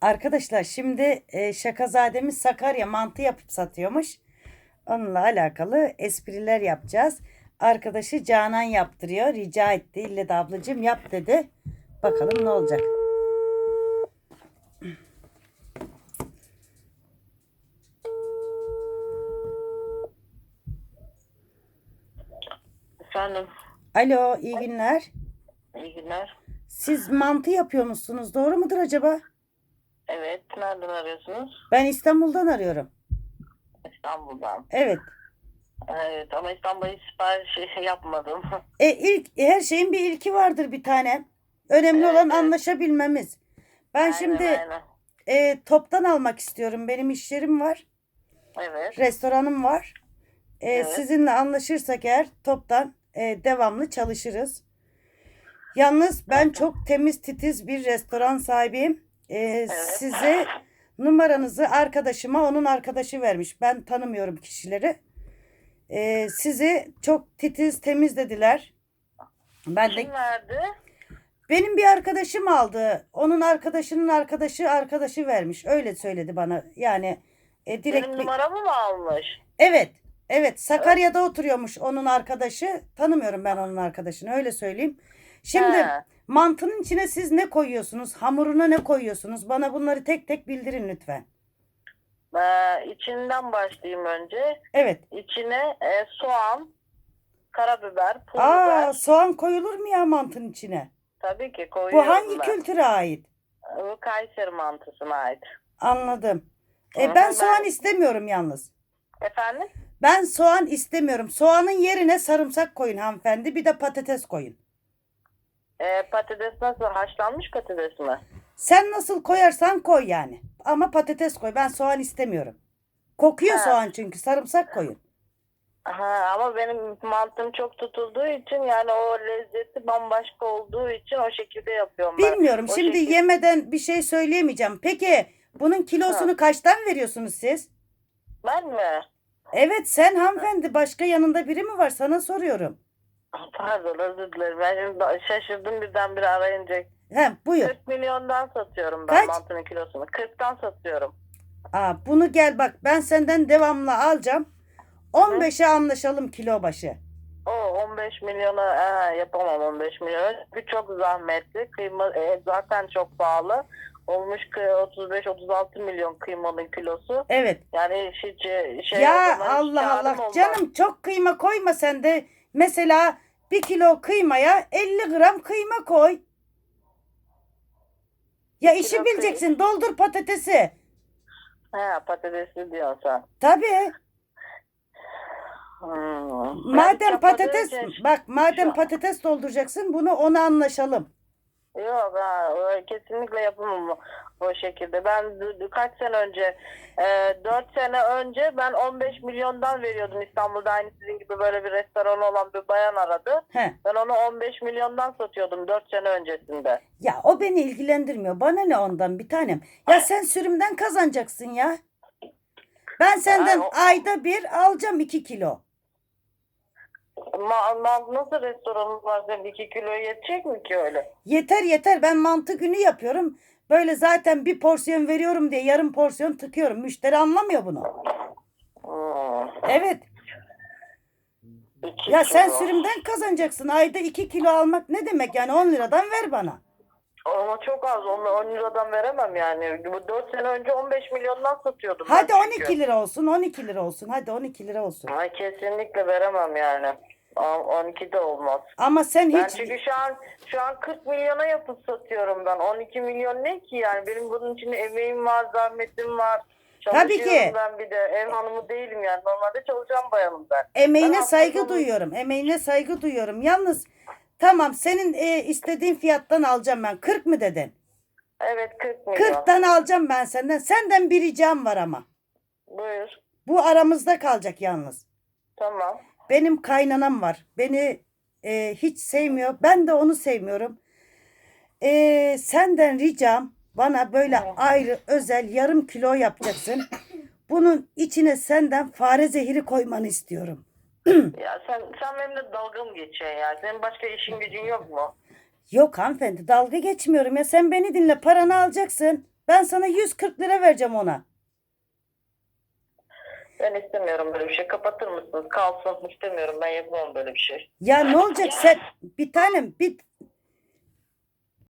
Arkadaşlar şimdi e, Şakazademiz Sakarya mantı yapıp satıyormuş. Onunla alakalı espriler yapacağız. Arkadaşı Canan yaptırıyor. Rica etti. İlle de ablacığım yap dedi. Bakalım ne olacak. Efendim, Alo iyi günler. iyi günler. Siz mantı yapıyor musunuz? Doğru mudur acaba? Evet, nereden arıyorsunuz? Ben İstanbul'dan arıyorum. İstanbul'dan. Evet. Evet ama İstanbul'a hiç sipariş yapmadım. E ilk her şeyin bir ilki vardır bir tane. Önemli Evet, olan evet. anlaşabilmemiz. Ben Aynen, şimdi aynen. e, toptan almak istiyorum. Benim işlerim var. Evet, Restoranım var. E, Evet. Sizinle anlaşırsak eğer toptan e, devamlı çalışırız. Yalnız ben çok temiz titiz bir restoran sahibiyim. E, Size numaranızı arkadaşıma onun arkadaşı vermiş. Ben tanımıyorum kişileri. E, sizi çok titiz temiz dediler. Ben de Kim verdi? benim bir arkadaşım aldı. Onun arkadaşının arkadaşı arkadaşı vermiş. Öyle söyledi bana. Yani e, direkt Benim bir- numaramı mı almış? Evet. Evet. Sakarya'da oturuyormuş onun arkadaşı. Tanımıyorum ben onun arkadaşını. Öyle söyleyeyim. Şimdi He. Mantının içine siz ne koyuyorsunuz? Hamuruna ne koyuyorsunuz? Bana bunları tek tek bildirin lütfen. Ee, içinden başlayayım önce. Evet. İçine e, soğan, karabiber, pul Aa, biber. soğan koyulur mu ya mantının içine? Tabii ki Bu koyuyorum hangi ben. kültüre ait? Bu Kayseri mantısına ait. Anladım. E, hı, ben ben- soğan istemiyorum yalnız. Efendim? Ben soğan istemiyorum. Soğanın yerine sarımsak koyun hanımefendi. Bir de patates koyun. Ee, patates nasıl? Haşlanmış patates mi? Sen nasıl koyarsan koy yani. Ama patates koy. Ben soğan istemiyorum. Kokuyor Ha. soğan çünkü. Sarımsak koyun. Aha, ama benim mantım çok tutulduğu için yani o lezzeti bambaşka olduğu için o şekilde yapıyorum ben. Bilmiyorum. O Şimdi şekil- yemeden bir şey söyleyemeyeceğim. Peki bunun kilosunu kaçtan veriyorsunuz siz? Ben mi? Evet sen hanımefendi. Başka yanında biri mi var? Sana soruyorum. Pardon özür dilerim. Ben şimdi şaşırdım birdenbire arayınca. He, buyur. 40 milyondan satıyorum ben Kaç? mantının kilosunu. 40'tan satıyorum. Aa, bunu gel bak. Ben senden devamlı alacağım. 15'e anlaşalım kilo başı. O 15 milyona ee, yapamam 15 milyona. Bir çok zahmetli. Kıyma e, zaten çok pahalı. Olmuş 35-36 milyon kıymanın kilosu. Evet. Yani hiç e, şey ya hiç Allah Allah olmaz. canım çok kıyma koyma sen de. Mesela bir kilo kıymaya 50 gram kıyma koy. Ya Bir işi kilo bileceksin. Doldur patatesi. He patatesli diyorsun sen. Tabii. Hmm. Ben Madem yapmadığım patates için- bak madem patates dolduracaksın bunu ona anlaşalım. Yok ha, o kesinlikle yapamam o, o şekilde. Ben kaç sene önce, e, 4 sene önce ben 15 milyondan veriyordum İstanbul'da aynı sizin gibi böyle bir restoran olan bir bayan aradı. He. Ben onu 15 milyondan satıyordum 4 sene öncesinde. Ya o beni ilgilendirmiyor. Bana ne ondan bir tanem. Ya sen sürümden kazanacaksın ya. Ben senden Ay, o- ayda bir alacağım 2 kilo. Ma, ma- nasıl restoranınız var senin 2 kiloya yetecek mi ki öyle? Yeter yeter ben mantı günü yapıyorum. Böyle zaten bir porsiyon veriyorum diye yarım porsiyon tıkıyorum. Müşteri anlamıyor bunu. Hmm. Evet. İki Ya sen kilo. sürümden kazanacaksın. Ayda 2 kilo almak ne demek yani 10 liradan ver bana. Ama çok az. Onu 10 liradan veremem yani. Bu 4 sene önce 15 milyondan satıyordum. ben Hadi çünkü. 12 lira olsun 12 lira olsun. Hadi 12 lira olsun. Ay kesinlikle veremem yani. On- 12 de olmaz. Ama sen Ben hiç çünkü şu an şu an 40 milyona yapıp satıyorum ben. 12 milyon ne ki yani? Benim bunun için emeğim var, zahmetim var. Tabii Çalışıyorum ki. ben bir de. Ev hanımı değilim yani. Normalde çalışan bayanım ben. emeğine Ben saygı hafta sonu- duyuyorum. Emeğine saygı duyuyorum. Yalnız tamam senin e, istediğin fiyattan alacağım ben. 40 mı dedin? Evet 40 milyon. 40'tan alacağım ben senden. Senden bir ricam var ama. Buyur. Bu aramızda kalacak yalnız. Tamam. Benim kaynanam var. Beni e, hiç sevmiyor. Ben de onu sevmiyorum. E, senden ricam bana böyle Evet. ayrı özel yarım kilo yapacaksın. Bunun içine senden fare zehri koymanı istiyorum. Ya sen sen benimle dalga mı geçiyorsun ya? Senin başka işin gücün yok mu? Yok hanımefendi dalga geçmiyorum ya. Sen beni dinle paranı alacaksın. Ben sana 140 lira vereceğim ona. Ben istemiyorum böyle bir şey. Kapatır mısınız? Kalsın. İstemiyorum. Ben yapamam böyle bir şey. Ya ne olacak sen bir tanem bir